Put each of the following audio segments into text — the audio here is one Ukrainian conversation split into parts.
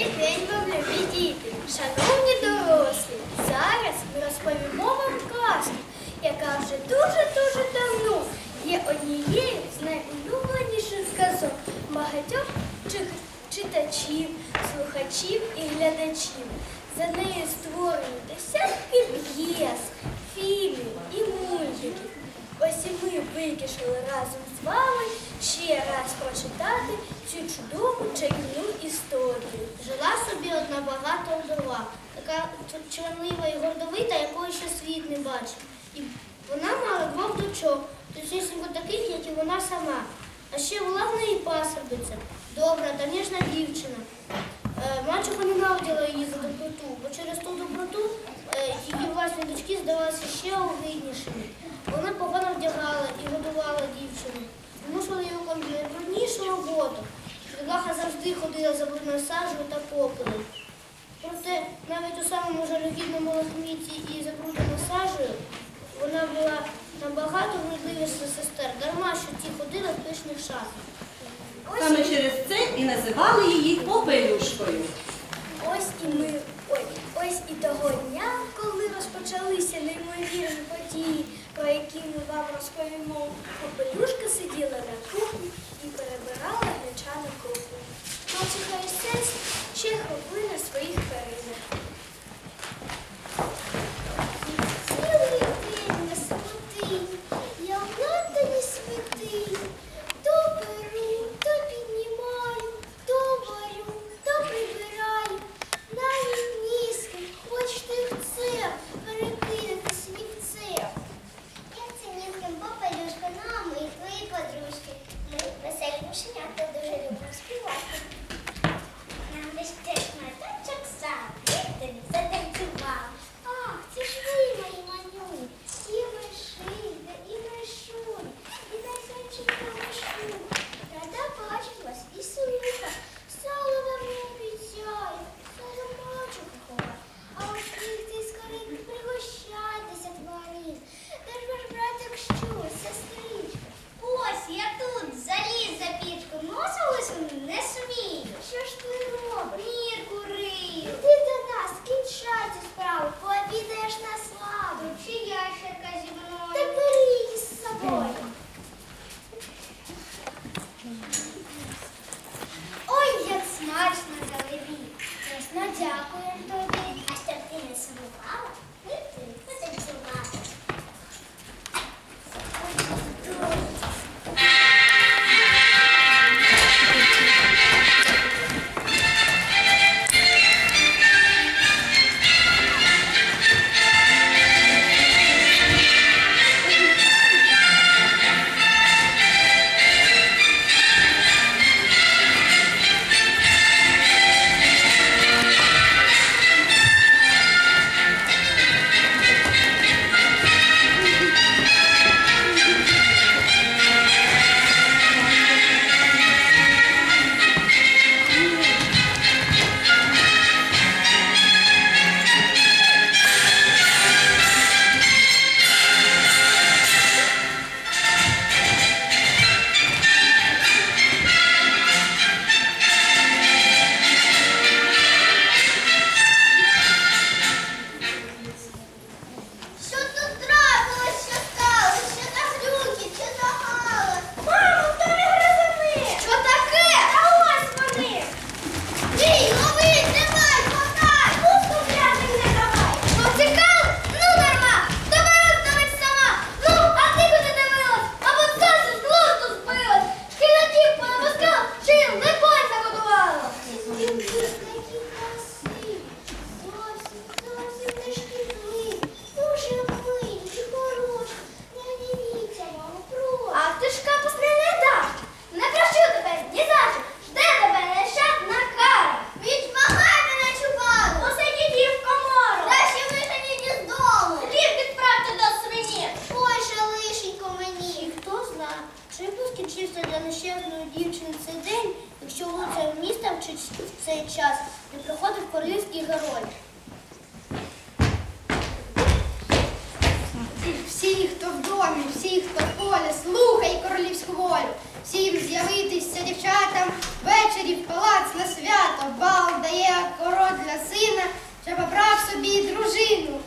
Добрий день вам, діти, шановні дорослі. Зараз ми розповімо вам казку, яка вже дуже-дуже давно є однією з найулюбленіших казок багатьох читачів, слухачів і глядачів. За нею створені десятки п'єс, фільмів і мультиків. Ось і ми вирішили разом з вами ще раз прочитати цю чудову чарівну історію. Жила собі одна багата вдова, така ч- чванлива і гордовита, якої ще світ не бачив. І вона мала двох дочок, точнісінько таких, як і вона сама. А ще була в неї пасербиця, добра та ніжна дівчина. Е, Мачуха ненавиділа її за доброту, бо через ту доброту е, її власні дочки здавалися ще огиднішими. Вона погано вдягала і годувала дівчину, змушувала її виконувати найбруднішу роботу. Бідолаха завжди ходила за брудною сажею та попелом. Проте навіть у самому жалюгідному лахміті і забрудненою сажею вона була набагато вродливіша сестер, дарма, що ті ходили в пишних шахах. Саме через це і називали її попелюшкою. Ось і ми, ой, ось і того дня, коли розпочалися неймовірні події, про які ми вам розповімо, попелюшка сиділа на кухні і перебирала гречану крупу. Мачуха і сесть ще хопли на своїх Ой, всі, хто поле, слухай королівську волю. Всім з'явитися дівчатам ввечері в палац на свято. Бал дає король для сина, щоб обрав собі дружину.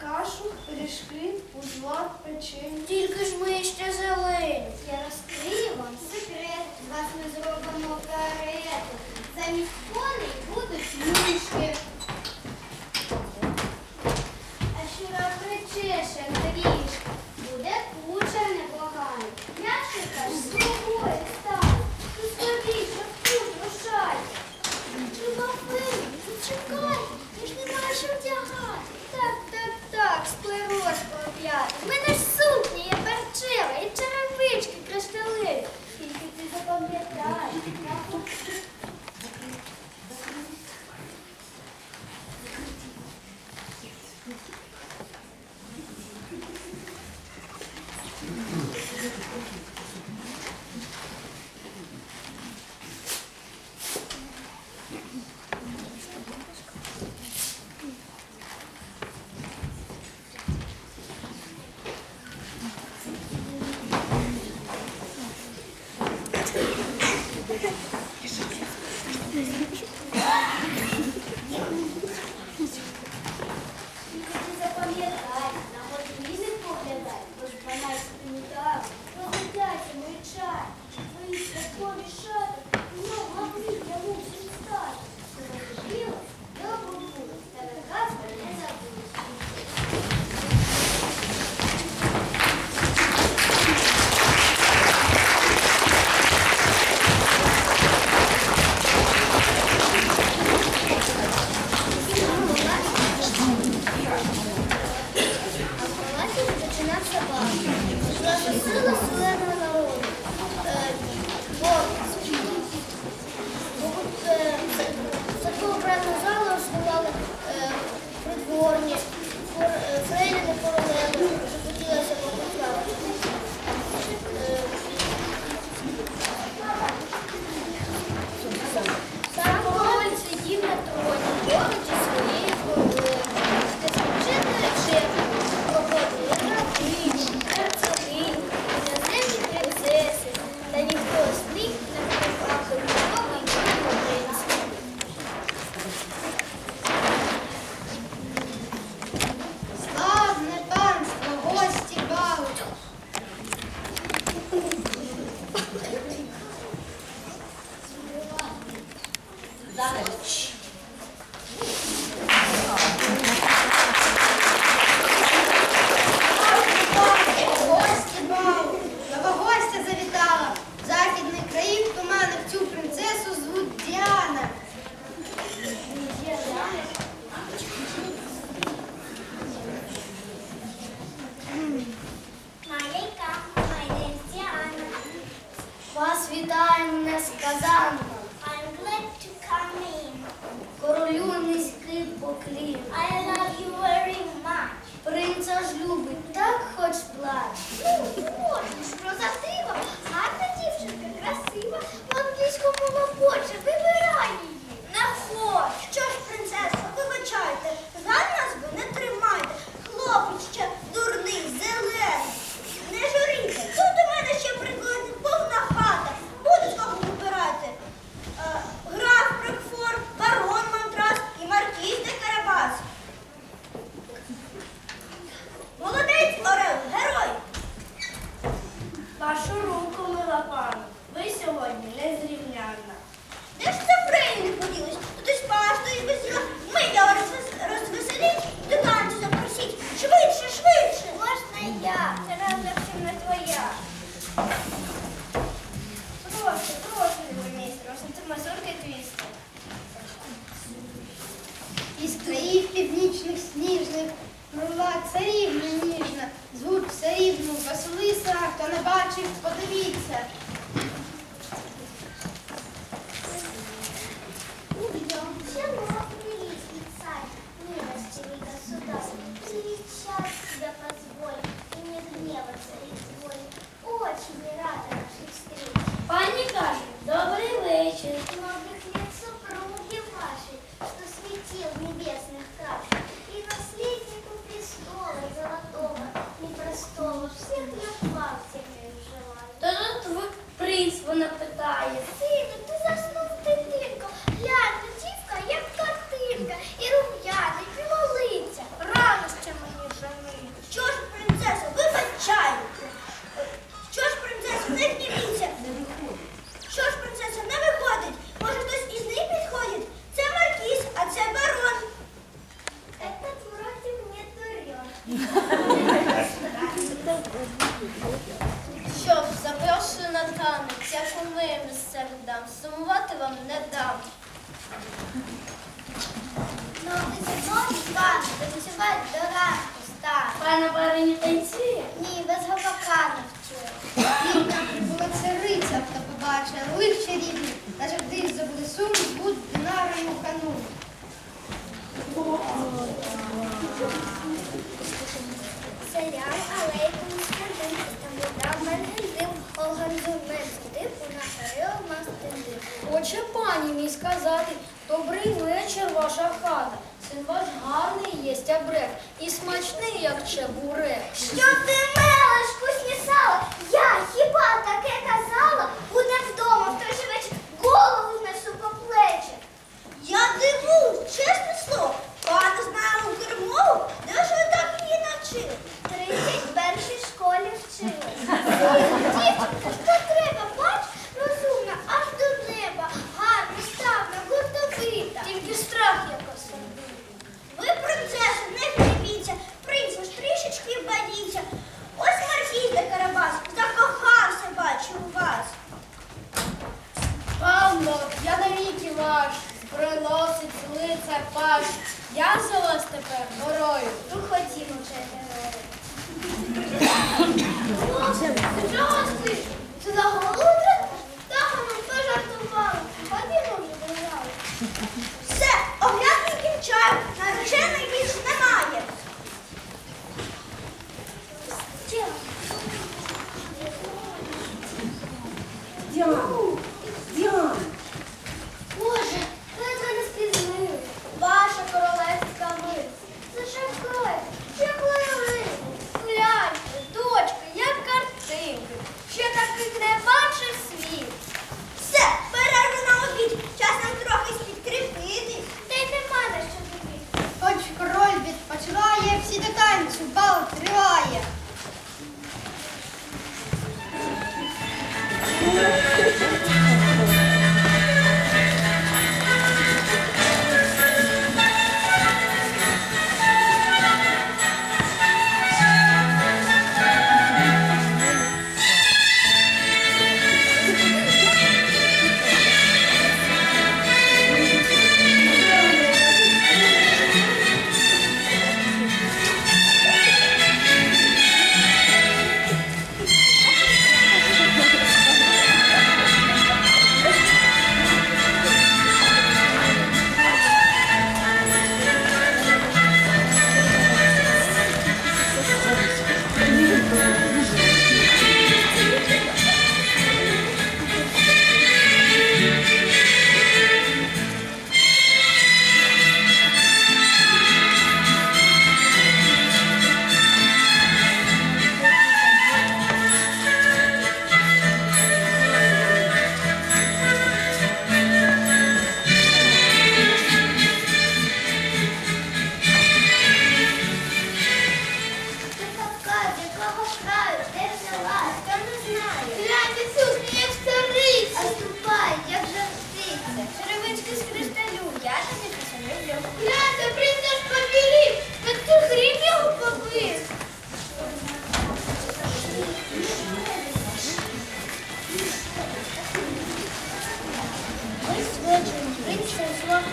кашу, пиріжки, узла, печень. Тільки ж ми ще зелені. Я розкрию вам секрет, з вас ми зробимо карету. Замість не бачив, подивіться. Вона питає, сумувати вам не дам. Ну, ти сьогодні скажеш, танцювати до ранку стане. Пана барині танцює. Ні, без гопака не. Бідна була цариця, хто побачила лих чарівний, назавжди забули сум, збут динарою хану. Селян алейкум скандин, там вода мергендим, олганзу мензидим, Хоче пані мій сказати, добрий вечір, ваша хата. Син ваш гарний єсть абрек і смачний, як чебурек. Що ти мелиш, вкусні сало? Я хіба таке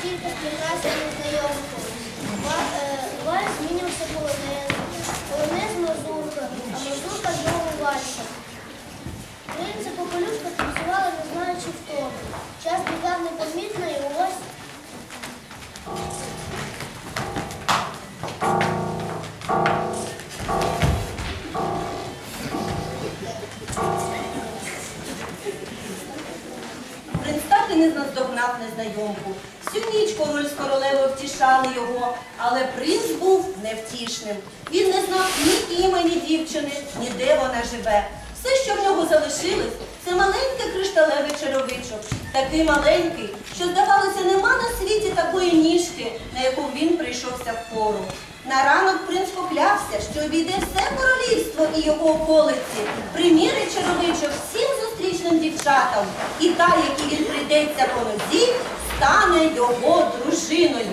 тільки з прекрасною знайомкою. Ва- е, Вальс змінився полонез, полонез мазурка, а мазурка знову вальса. Принц і попелюшка танцювали, не знаючи хто. Час бігав непомітно і ось і не наздогнав незнайомку. Всю ніч король з королевою втішали його, але принц був невтішним. Він не знав ні імені дівчини, ні де вона живе. Все, що в нього залишилось, це маленький кришталевий черевичок. Такий маленький, що, здавалося, нема на світі такої ніжки, на яку він прийшовся в пору. На ранок принц поклявся, що обійде все королівство і його околиці, примірить черевичок всім зустрічним дівчатам, і та, якій він прийдеться по нозі, стане його дружиною.